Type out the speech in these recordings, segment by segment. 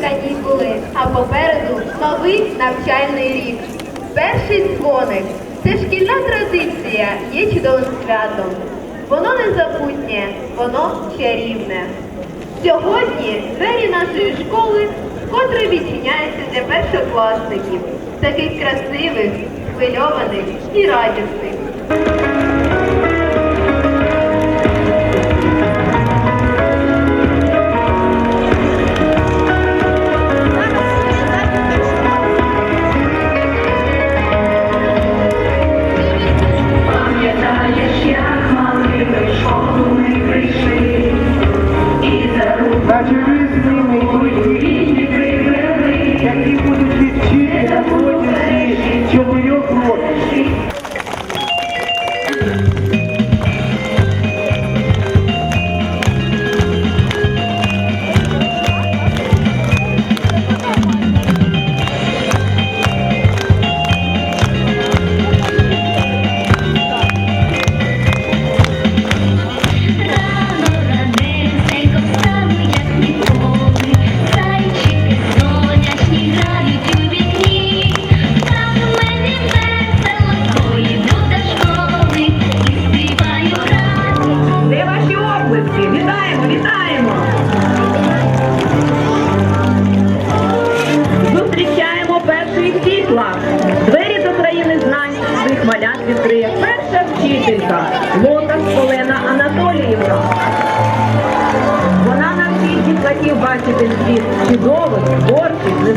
канікули, а попереду новий навчальний рік. Перший дзвоник це шкільна традиція, є чудовим святом. Воно незабутнє, воно чарівне. Сьогодні двері нашої школи вкотре відчиняються для першокласників, таких красивих, хвильованих і радісних.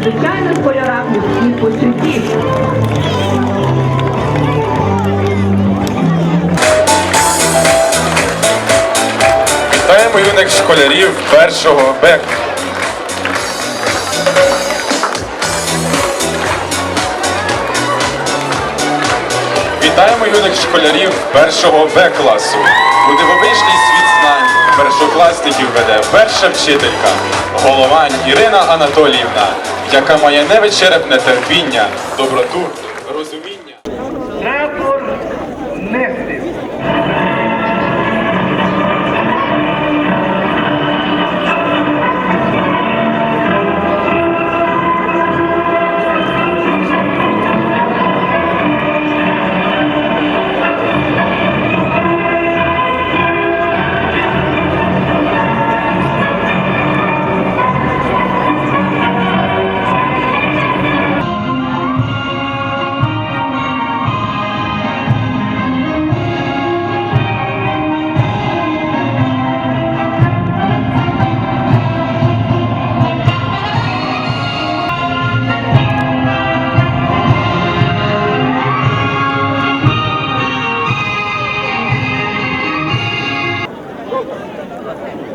Творчих, незвичайних кольорах людських почуттів. Вітаємо юних школярів першого Б. Вітаємо юних школярів першого Б класу. У дивовижний світ знань першокласників веде перша вчителька, головань Ірина Анатоліївна, яка має невичерпне терпіння, доброту, розуміння.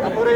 তারপরে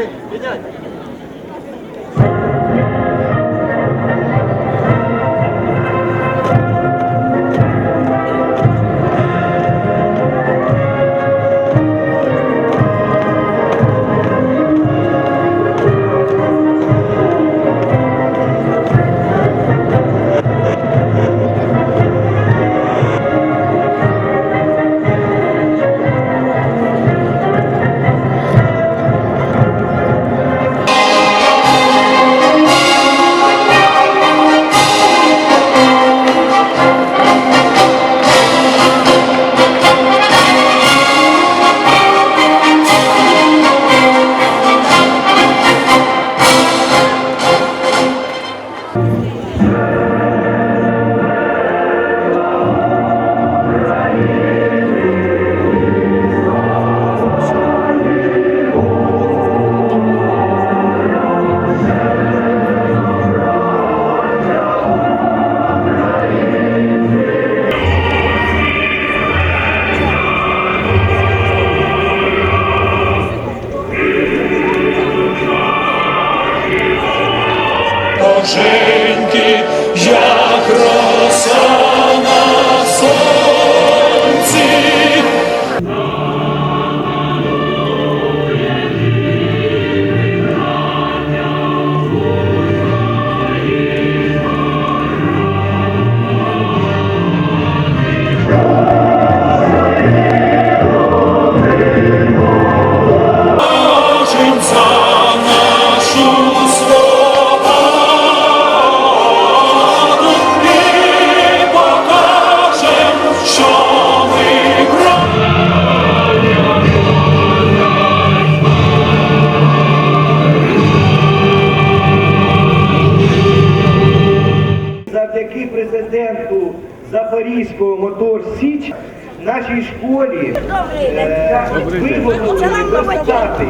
Запорізького мотор Січ в нашій школі е, верстати.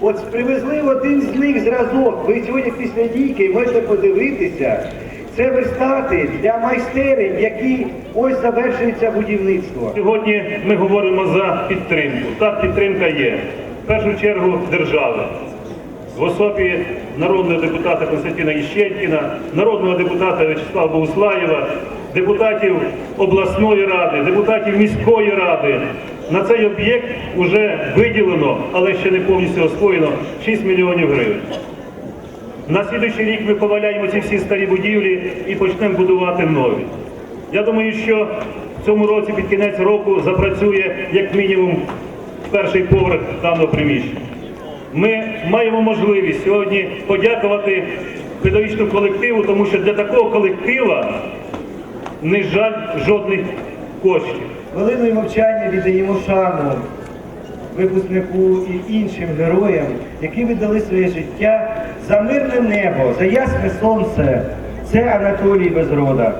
От привезли один з них зразок. Ви сьогодні після дійки можете подивитися. Це верстати для майстерень, які ось завершується будівництво. Сьогодні ми говоримо за підтримку. Так, підтримка є. В першу чергу держави. В особі народного депутата Константина Іщенкіна, народного депутата В'ячеслава Богуслаєва, депутатів обласної ради, депутатів міської ради. На цей об'єкт вже виділено, але ще не повністю освоєно 6 мільйонів гривень. На слідуючий рік ми поваляємо ці всі старі будівлі і почнемо будувати нові. Я думаю, що в цьому році під кінець року запрацює як мінімум перший поверх даного приміщення. Ми маємо можливість сьогодні подякувати педагогічному колективу, тому що для такого колектива не жаль жодних коштів. Хвилиною мовчання віддаємо шану випускнику і іншим героям, які віддали своє життя за мирне небо, за ясне сонце. Це Анатолій Безрода.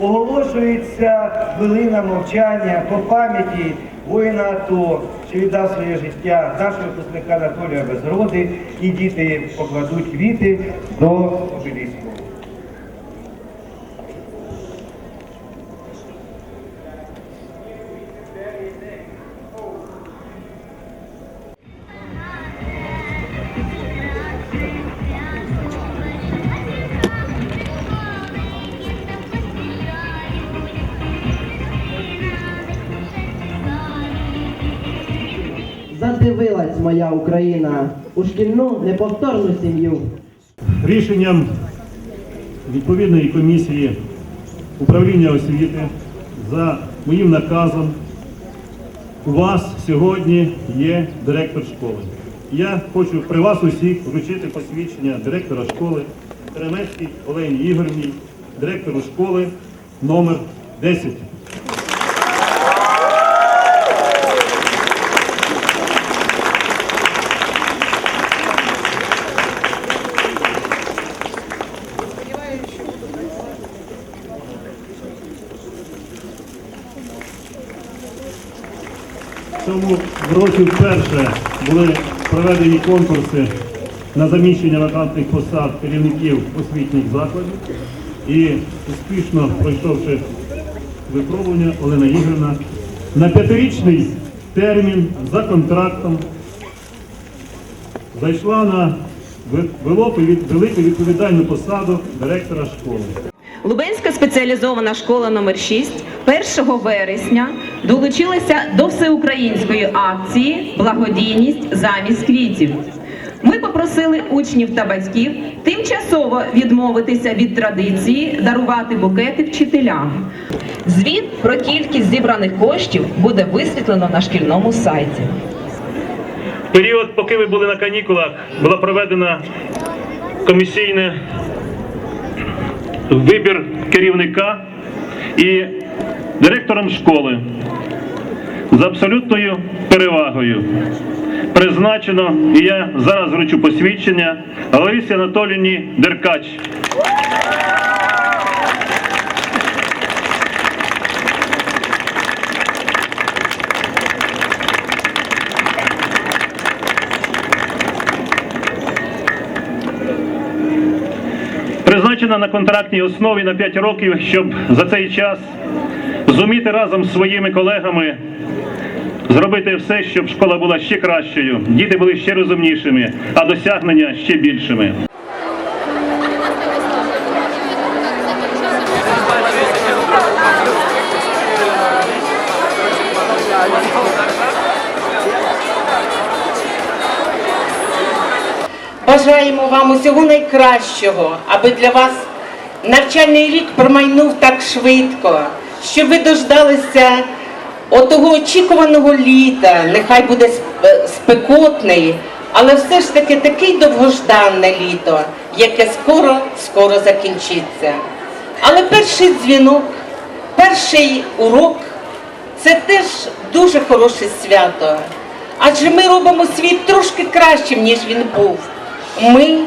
Оголошується хвилина мовчання по пам'яті воїна АТО, що віддав своє життя нашого випускника Анатолія Безроди, і діти покладуть квіти до обеліску. Задивилась моя Україна у шкільну неповторну сім'ю. Рішенням відповідної комісії управління освіти за моїм наказом у вас сьогодні є директор школи. Я хочу при вас усіх вручити посвідчення директора школи Теремецькій Олені Ігорівні, директору школи номер 10. Цьому році вперше були проведені конкурси на заміщення вакантних посад керівників освітніх закладів. І успішно пройшовши випробування, Олена Ігорівна на п'ятирічний термін за контрактом зайшла на велику відповідальну посаду директора школи. Лубенська спеціалізована школа номер 6 1 вересня долучилася до всеукраїнської акції Благодійність замість квітів. Ми попросили учнів та батьків тимчасово відмовитися від традиції дарувати букети вчителям. Звіт про кількість зібраних коштів буде висвітлено на шкільному сайті. Період, поки ви були на канікулах, була проведена комісійний вибір керівника і директором школи з абсолютною перевагою. Призначено, і я зараз вручу посвідчення Ларисі Анатоліївні Деркач. Призначена на контрактній основі на 5 років, щоб за цей час зуміти разом з своїми колегами зробити все, щоб школа була ще кращою, діти були ще розумнішими, а досягнення ще більшими. Бажаємо вам усього найкращого, аби для вас навчальний рік промайнув так швидко, щоб ви дождалися отого очікуваного літа, нехай буде спекотний, але все ж таки такий довгожданне літо, яке скоро, скоро закінчиться. Але перший дзвінок, перший урок це теж дуже хороше свято. Адже ми робимо світ трошки кращим, ніж він був. Ми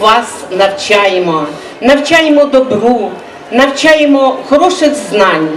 вас навчаємо, навчаємо добру, навчаємо хороших знань.